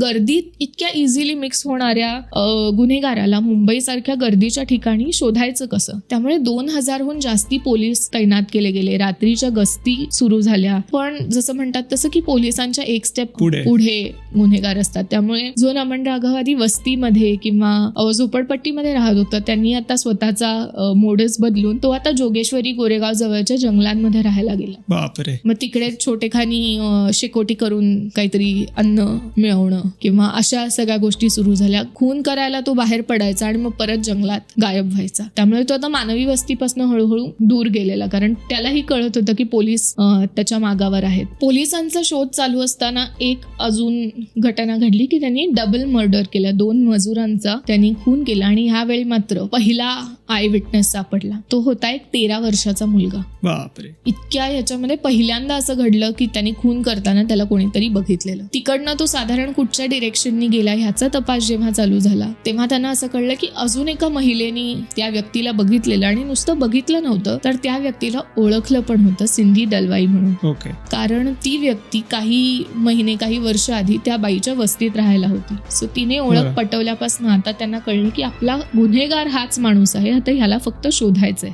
गर्दीत इतक्या easily mix होणाऱ्या गुन्हेगाराला मुंबईसारख्या गर्दीच्या ठिकाणी शोधायचं कसं? त्यामुळे दोन हजारहून जास्ती पोलीस तैनात केले गेले. रात्रीच्या गस्ती सुरू झाल्या. पण जसं म्हणतात तसं की पोलिसांच्या एक स्टेप पुढे. गुन्हेगार असतात. त्यामुळे जो नमन राघवादी वस्तीमध्ये किंवा झोपडपट्टीमध्ये राहत होता त्यांनी आता स्वतःचा अ, मोडच बदलून तो आता जोगेश्वरी गोरेगाव जवळच्या जंगलांमध्ये राहायला गेला. बापरे. मग तिकडे छोटेखानी शेकोटी करून काहीतरी अन्न मिळवणं किंवा अशा सगळ्या गोष्टी सुरू झाल्या. खून करायला तो बाहेर पडायचा आणि मग परत जंगलात गायब व्हायचा. त्यामुळे तो आता मानवी वस्तीपासून हळूहळू दूर गेलेला. कारण त्यालाही कळत होतं की पोलीस त्याच्या मागावर आहेत. पोलिसांचा शोध चालू असताना एक अजून घटना घडली की त्यांनी डबल मर्डर केला. दोन मजुरांचा त्यांनी खून केला आणि ह्यावेळी मात्र पहिला आय विटनेस सापडला. तो होता एक तेरा वर्षाचा मुलगा. बापरे. इतक्या ह्याच्यामध्ये पहिल्यांदा असं घडलं की त्यांनी खून करताना त्याला कोणीतरी बघितलेलं. तिकडनं तो साधारण कुठच्या डिरेक्शननी गेला ह्याचा तपास जेव्हा चालू झाला तेव्हा त्यांना असं कळलं की अजून एका महिलेनी त्या व्यक्तीला बघितलेलं आणि नुसतं बघितलं नव्हतं तर त्या व्यक्तीला ओळखलं पण होतं सिंधी दलवाई म्हणून. ओके कारण ती व्यक्ती काही महिने काही वर्ष आधी त्या बाईच्या वस्तीत राहायला होती. सो तिने ओळख. पटवल्यापासून आता त्यांना कळलं की आपला गुन्हेगार हाच माणूस आहे आता ह्याला फक्त शोधायचंय.